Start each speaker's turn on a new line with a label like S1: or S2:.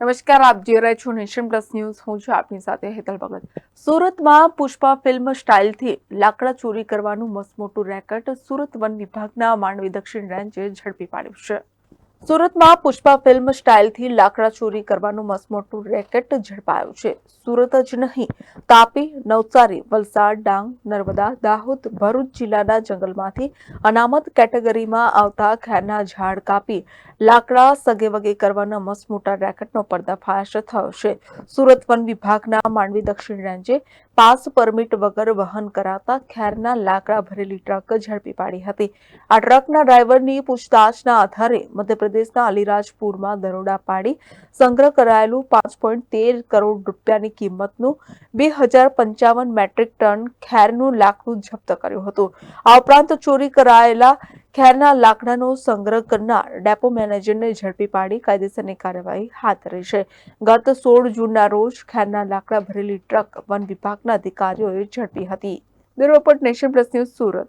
S1: નમસ્કાર, આપ જોઈ રહ્યા છો નેશન પ્લસ ન્યૂઝ. હું છું આપની સાથે હેતલ ભગત. સુરતમાં પુષ્પા ફિલ્મ સ્ટાઇલથી લાકડા ચોરી કરવાનું મસમોટું રેકેટ સુરત વન વિભાગના માંડવી દક્ષિણ રેન્જે ઝડપી પાડ્યું છે. સુરતમાં પુષ્પા ફિલ્મ સ્ટાઇલથી લાકડા ચોરી કરવાનું મસમોટું રેકેટ ઝડપાયું છે. સુરત જ નહીં, તાપી, નવસારી, વલસાડ, ડાંગ, નર્મદા, દાહોદ, ભરૂચ જિલ્લાના જંગલમાંથી અનામત કેટેગરીમાં આવતા ખેરના ઝાડ કાપી લાકડા સગેવગે કરવાના મસમોટા રેકેટનો પર્દાફાશ થયો છે. સુરત વન વિભાગના માંડવી દક્ષિણ રેન્જે પાસ પરમિટ વગર વહન કરાતા ખેરના લાકડા ભરેલી ટ્રક ઝડપી પાડી હતી. આ ટ્રકના ડ્રાઈવરની પૂછતાછના આધારે મધ્યપ્રદેશના અલીરાજપુરમાં દરોડા પાડી સંગ્રહ કરાયેલું પાંચ પોઈન્ટ તેર કરોડ રૂપિયાની કિંમતનું બે હજાર પંચાવન મેટ્રિક ટન ખેરનું લાકડું જપ્ત કર્યું હતું. આ ઉપરાંત ચોરી કરાયેલા ખેરના લાકડાનો સંગ્રહ કરનાર ડેપો મેનેજરને ઝડપી પાડી કાયદેસરની કાર્યવાહી હાથ ધરી છે. ગત સોળ જૂનના રોજ ખેરના લાકડા ભરેલી ટ્રક વન વિભાગના અધિકારીઓએ ઝડપી હતી. Bureau Nation Plus News Surat.